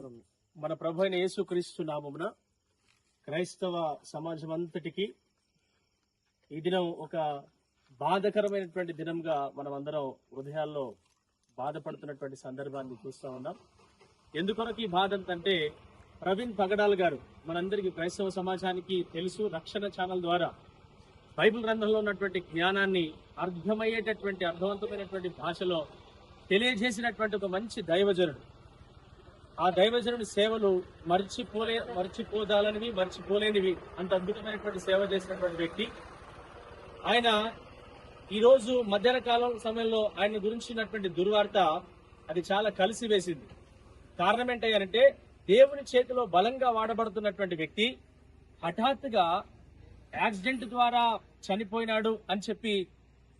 మనం మన ప్రభు అయిన యేసుక్రీస్తు నామమున క్రైస్తవ సమాజం అంతటికి ఈ దినం ఒక బాధకరమైనటువంటి దినంగా మనం అందరం హృదయాల్లో బాధపడుతున్నటువంటి సందర్భాన్ని చూస్తూ ఉన్నాం. ఎందుకొరకు ఈ బాధ అంటే ప్రవీణ్ పగడాల్ గారు మనందరికీ క్రైస్తవ సమాజానికి తెలుసు రక్షణ ఛానల్ ద్వారా బైబిల్ గ్రంథంలో ఉన్నటువంటి జ్ఞానాన్ని అర్థమయ్యేటటువంటి అర్థవంతమైనటువంటి భాషలో తెలియజేసినటువంటి ఒక మంచి దైవజనుడు. ఆ దైవజనుడి సేవలు మర్చిపోలే మర్చిపోదాలనివి మర్చిపోలేనివి అంత అద్భుతమైనటువంటి సేవ చేసినటువంటి వ్యక్తి. ఆయన ఈరోజు మధ్యాహ్న కాలం సమయంలో ఆయన గురించినటువంటి దుర్వార్త అది చాలా కలిసి వేసింది కారణం ఏంటంటే దేవుని చేతిలో బలంగా వాడబడుతున్నటువంటి వ్యక్తి హఠాత్తుగా యాక్సిడెంట్ ద్వారా చనిపోయినాడు అని చెప్పి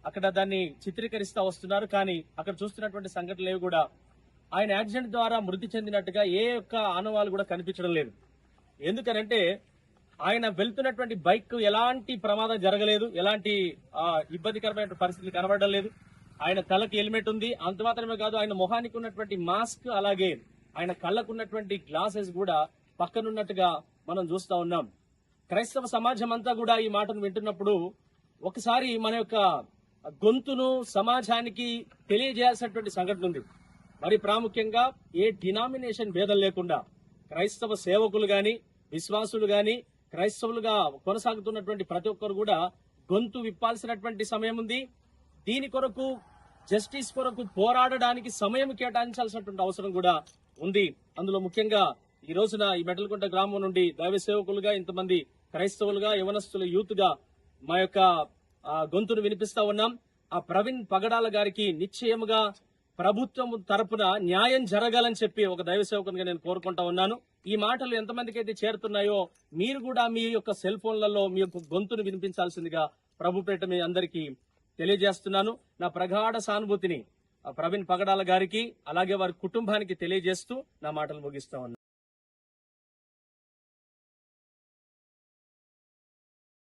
అక్కడ దాన్ని చిత్రీకరిస్తా వస్తున్నారు. కానీ అక్కడ చూస్తున్నటువంటి సంఘటనలు కూడా ఆయన యాక్సిడెంట్ ద్వారా మృతి చెందినట్టుగా ఏ యొక్క ఆనవాలు కూడా కనిపించడం లేదు. ఎందుకనంటే ఆయన వెళ్తున్నటువంటి బైక్ ఎలాంటి ప్రమాదం జరగలేదు ఎలాంటి ఇబ్బందికరమైన పరిస్థితులు కనబడడం లేదు. ఆయన తలకి హెల్మెట్ ఉంది. అంత మాత్రమే కాదు ఆయన మొహానికి ఉన్నటువంటి మాస్క్ అలాగే ఆయన కళ్ళకు ఉన్నటువంటి గ్లాసెస్ కూడా పక్కనున్నట్టుగా మనం చూస్తా ఉన్నాం. క్రైస్తవ సమాజం అంతా కూడా ఈ మాటను వింటున్నప్పుడు ఒకసారి మన యొక్క గొంతును సమాజానికి తెలియజేయాల్సినటువంటి సంఘటన ఉంది. మరి ప్రాముఖ్యంగా ఏ డినామినేషన్ భేదం లేకుండా క్రైస్తవ సేవకులు గాని విశ్వాసులు గాని క్రైస్తవులుగా కొనసాగుతున్నటువంటి ప్రతి ఒక్కరు కూడా గొంతు విప్పాల్సినటువంటి సమయం ఉంది. దీని కొరకు జస్టిస్ కొరకు పోరాడడానికి సమయం కేటాయించాల్సినటువంటి అవసరం కూడా ఉంది. అందులో ముఖ్యంగా ఈ రోజున ఈ మెటల్కుంట గ్రామం నుండి దైవ సేవకులుగా ఇంతమంది క్రైస్తవులుగా యవనస్తులు యూత్గా మా యొక్క గొంతును వినిపిస్తా ఉన్నాం. ఆ ప్రవీణ్ పగడాల గారికి నిశ్చయముగా ప్రభుత్వం తరపున న్యాయం జరగాలని చెప్పి ఒక దైవ సేవకునిగా నేను కోరుకుంటా ఉన్నాను. ఈ మాటలు ఎంతమందికి అయితే చేరుతున్నాయో మీరు కూడా మీ యొక్క సెల్ ఫోన్లలో మీ యొక్క గొంతును వినిపించాల్సిందిగా ప్రభుపేట మీ అందరికీ తెలియజేస్తున్నాను. నా ప్రగాఢ సానుభూతిని ప్రవీణ్ పగడాల గారికి అలాగే వారి కుటుంబానికి తెలియజేస్తూ నా మాటలు ముగిస్తా ఉన్నాను